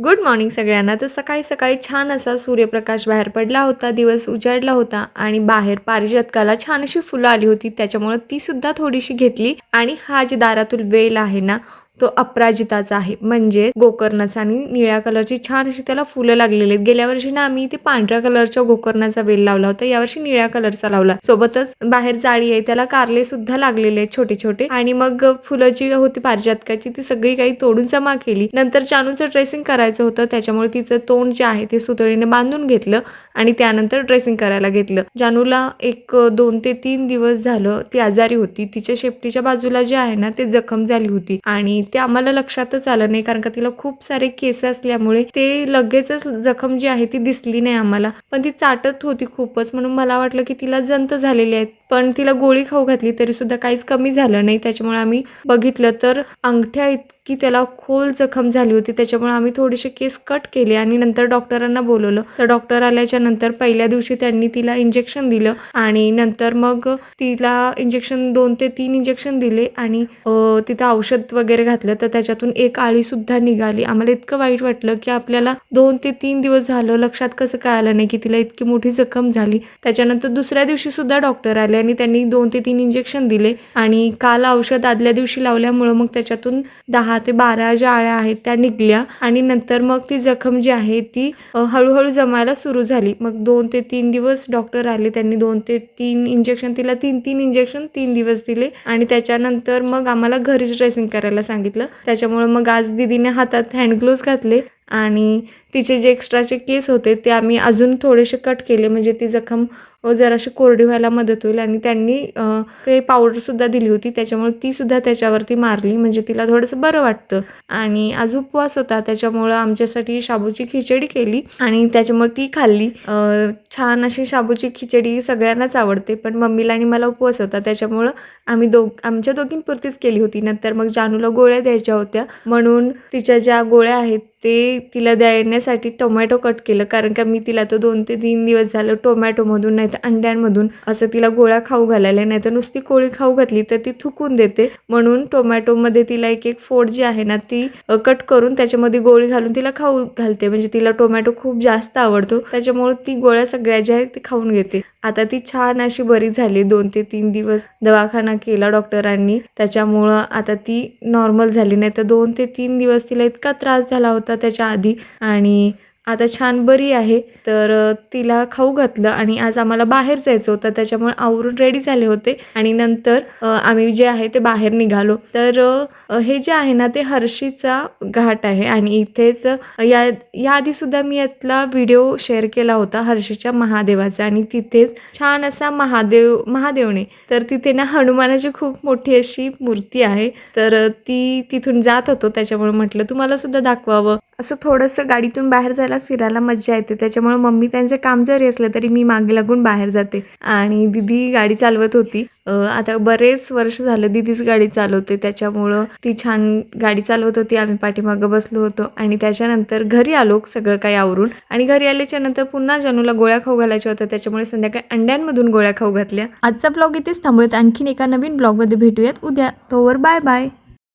Good morning सगळ्यांना. तर सकाळी सकाळी छान असा सूर्यप्रकाश बाहेर पडला होता दिवस उजाडला होता आणि बाहेर पारिजातकाला छान अशी फुलं आली होती. त्याच्यामुळं ती सुद्धा थोडीशी घेतली आणि हा जे दारातून वेल आहे ना तो अपराजिताचा आहे. म्हणजे गोकर्णाचा आणि निळ्या कलरची छान अशी त्याला फुलं लागलेली आहेत. गेल्या वर्षी ना आम्ही ते पांढऱ्या कलरच्या गोकर्णाचा वेल लावला होता. यावर्षी निळ्या कलरचा लावला. सोबतच बाहेर जाळी आहे. त्याला कारले सुद्धा लागलेले आहेत छोटे छोटे. आणि मग फुलं जी होती पारिजातकाची ती सगळी काही तोडून जमा केली. नंतर चानूचं ड्रेसिंग करायचं होतं. त्याच्यामुळे तिचं तोंड जे आहे ते सुतळीने बांधून घेतलं. आणि त्यानंतर ड्रेसिंग करायला घेतलं. जानूला एक दोन ते तीन दिवस झालं ती आजारी होती. तिच्या शेपटीच्या बाजूला जे आहे ना ते जखम झाली होती. आणि ते आम्हाला लक्षातच आलं नाही कारण का तिला खूप सारे केस असल्यामुळे ते लगेचच जखम जी आहे ती दिसली नाही आम्हाला. पण ती चाटत होती खूपच. म्हणून मला वाटलं की तिला जंत झालेली आहेत. पण तिला गोळी खाऊ घातली तरी सुद्धा काहीच कमी झालं नाही. त्याच्यामुळे आम्ही बघितलं तर अंगठ्या की त्याला खोल जखम झाली होती. त्याच्यामुळे आम्ही थोडेसे केस कट केले आणि नंतर डॉक्टरांना बोलवलं. तर डॉक्टर आल्याच्यानंतर पहिल्या दिवशी त्यांनी तिला इंजेक्शन दिलं आणि नंतर मग तिला इंजेक्शन दोन ते तीन इंजेक्शन दिले आणि तिथं औषध वगैरे घातलं. तर त्याच्यातून एक आळी सुद्धा निघाली. आम्हाला इतकं वाईट वाटलं की आपल्याला दोन ते तीन दिवस झालं. लक्षात कसं काय आलं नाही की तिला इतकी मोठी जखम झाली. त्याच्यानंतर दुसऱ्या दिवशी सुद्धा डॉक्टर आले आणि त्यांनी दोन ते तीन इंजेक्शन दिले. आणि काल औषध आदल्या दिवशी लावल्यामुळं मग त्याच्यातून दहा ते बारा ज्या आळ्या आहेत त्या निघल्या आणि नंतर मग ती जखम जी आहे ती हळूहळू जमायला सुरू झाली. मग दोन ते तीन दिवस डॉक्टर आले त्यांनी दोन ते तीन इंजेक्शन तिला तीन तीन इंजेक्शन तीन दिवस दिले आणि त्याच्यानंतर मग आम्हाला घरीच ड्रेसिंग करायला सांगितलं. त्याच्यामुळे मग आज दिदीने हातात हँड ग्लोव्ज घातले आणि तिचे जे एक्स्ट्राचे केस होते ते आम्ही अजून थोडेसे कट केले. म्हणजे ती जखम जराशी कोरडी व्हायला मदत होईल. आणि त्यांनी काही पावडरसुद्धा दिली होती. त्याच्यामुळे ती सुद्धा त्याच्यावरती मारली. म्हणजे तिला थोडंसं बरं वाटतं. आणि आज उपवास होता. त्याच्यामुळं आमच्यासाठी शाबूची खिचडी केली. आणि त्याच्यामुळे ती खाल्ली. छान अशी शाबूची खिचडी सगळ्यांनाच आवडते. पण मम्मीला आणि मला उपवास होता. त्याच्यामुळं आम्ही दोघ आमच्या दोघींपुरतीच केली होती. नंतर मग जानूला गोळ्या द्यायच्या होत्या. म्हणून तिच्या ज्या गोळ्या आहेत ते तिला देण्यासाठी टोमॅटो कट केलं. कारण का मी तिला तर दोन ते तीन दिवस झालं टोमॅटोमधून नाही तर अंड्यांमधून असं तिला गोळ्या खाऊ घालायला नाही तर नुसती कोळी खाऊ घातली तर ती थुकून देते. म्हणून टोमॅटोमध्ये तिला एक एक फोड जी आहे ना ती कट करून त्याच्यामध्ये गोळी घालून तिला खाऊ घालते. म्हणजे तिला टोमॅटो खूप जास्त आवडतो. त्याच्यामुळे ती गोळ्या सगळ्या ज्या आहेत ती खाऊन घेते. आता ती छान अशी बरी झाली. दोन ते तीन दिवस दवाखाना केला डॉक्टरांनी. त्याच्यामुळं आता ती नॉर्मल झाली. नाही तर दोन ते तीन दिवस तिला इतका त्रास झाला होता. त्याच्या आधी आणि आता छान बरी आहे. तर तिला खाऊ घातलं आणि आज आम्हाला बाहेर जायचं होतं. त्याच्यामुळे आवरून रेडी झाले होते. आणि नंतर आम्ही जे आहे ते बाहेर निघालो. तर हे जे आहे ना ते हर्षीचा घाट आहे. आणि इथेच या याआधी सुद्धा मी यातला व्हिडिओ शेअर केला होता हर्षीच्या महादेवाचा. आणि तिथेच छान असा महादेव महादेवने. तर तिथे ना हनुमानाची खूप मोठी अशी मूर्ती आहे. तर ती तिथून जात होतो. त्याच्यामुळे म्हटलं तुम्हाला सुद्धा दाखवावं. असं थोडंसं गाडीतून बाहेर जायला फिरायला मजा येते. त्याच्यामुळे मम्मी त्यांचं काम जरी असलं तरी मी मागे लागून बाहेर जाते. आणि दिदी गाडी चालवत होती. आता बरेच वर्ष झालं दिदीच गाडी चालवते. त्याच्यामुळं ती छान गाडी चालवत होती. आम्ही पाठीमागं बसलो होतो. आणि त्याच्यानंतर घरी आलो सगळं काही आवरून. आणि घरी आल्याच्यानंतर पुन्हा जानूला गोळ्या खाऊ घालायच्या होत्या. त्याच्यामुळे संध्याकाळी अंड्यांमधून गोळ्या खाऊ घातल्या. आजचा ब्लॉग इथेच थांबूयात. आणखीन एका नवीन ब्लॉगमध्ये भेटूयात. उद्या तोवर बाय बाय.